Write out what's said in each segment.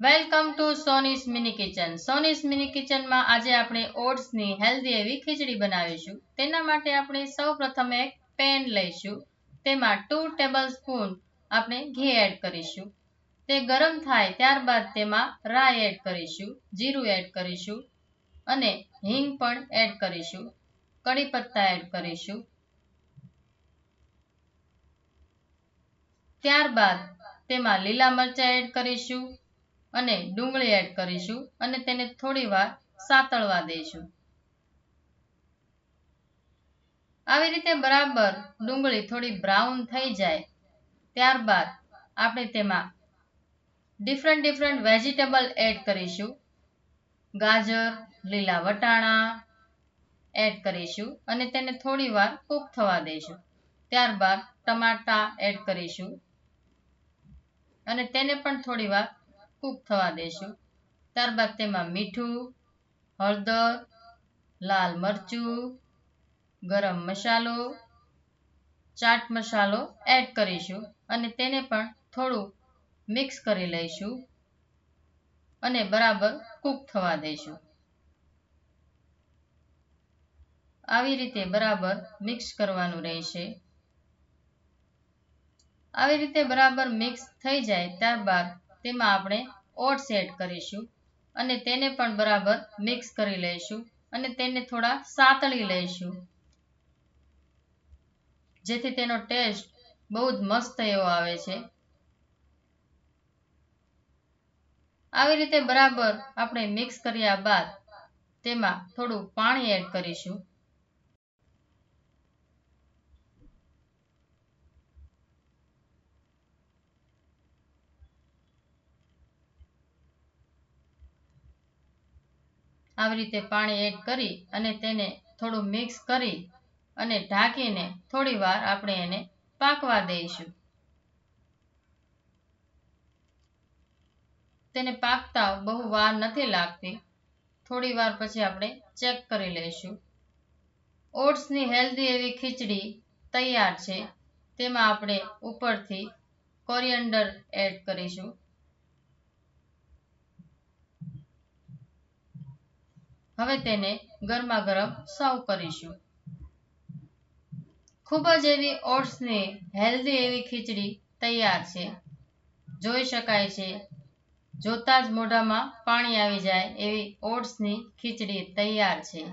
Welcome to Soni's mini kitchen Soni's mini કિચનમાં આજે આપણે ઓટ્સની હેલ્ધી એવી ખીચડી બનાવીશું. તેના માટે આપણે સૌ પ્રથમ એક પેન લઈશું. તેમાં ટુ ટેબલ સ્પૂન આપણે ઘી એડ કરીશું. તે ગરમ થાય ત્યારબાદ તેમાં રાઈ એડ કરીશું, જીરું એડ કરીશું અને હિંગ પણ એડ કરીશું. કડી પત્તા એડ કરીશું. ત્યારબાદ તેમાં લીલા મરચાં એડ કરીશું. અને ડુંગળી એડ કરીશું અને તેને થોડી વાર સાતળવા દઈશું. આવી રીતે બરાબર ડુંગળી થોડી બ્રાઉન થઈ જાય, ત્યારબાદ આપણે તેમાં ડિફરન્ટ ડિફરન્ટ વેજીટેબલ એડ કરીશું. ગાજર, લીલા વટાણા એડ કરીશું અને તેને થોડી વાર કૂક થવા દઈશું. ત્યારબાદ ટમાટા એડ કરીશું અને તેને પણ થોડી વાર કૂક થવા દેશું. ત્યારબાદ તેમાં મીઠું, હળદર, લાલ મરચું, ગરમ મસાલો, ચાટ મસાલો એડ કરીશું અને તેને પણ થોડું મિક્સ કરી લઈશું અને બરાબર કૂક થવા દઈશું આવી રીતે બરાબર મિક્સ કરવાનું રહેશે. આવી રીતે બરાબર મિક્સ થઈ જાય ત્યારબાદ તેમાં આપણે ઓટ્સ એડ કરીશું અને તેને પણ બરાબર મિક્સ કરી લઈશું અને તેને થોડા સાતળી લઈશું. જેથી તેનો ટેસ્ટ બહુ જ મસ્ત એવો આવે છે. આવી રીતે બરાબર આપણે મિક્સ કર્યા બાદ તેમાં થોડું પાણી એડ કરીશું. આવી રીતે પાણી એડ કરી અને તેને થોડું મિક્સ કરી અને ઢાંકીને થોડી વાર આપણે એને પાકવા દઈશું. તેને પાકતા બહુ વાર નથી લાગતી. થોડી વાર પછી આપણે ચેક કરી લઈશું. ઓટ્સની હેલ્ધી એવી ખીચડી તૈયાર છે. તેમાં આપણે ઉપરથી કોરિયન્ડર એડ કરીશું. હવે તેને ગરમા ગરમ સર્વ કરીશું. ખૂબ જ એવી ઓટ્સની હેલ્ધી એવી ખીચડી તૈયાર છે. જોઈ શકાય છે. જોતા જ મોઢામાં પાણી આવી જાય એવી ઓટ્સની ખીચડી તૈયાર છે.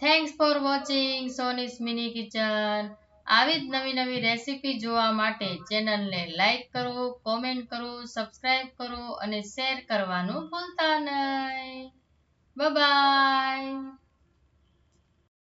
Thanks for watching Soni's mini kitchen આવી જ નવી નવી રેસીપી જોવા માટે ચેનલને લાઇક કરો, કોમેન્ટ કરો સબસ્ક્રાઈબ કરો અને શેર કરવાનું ભૂલતા નહીં. Bye-bye.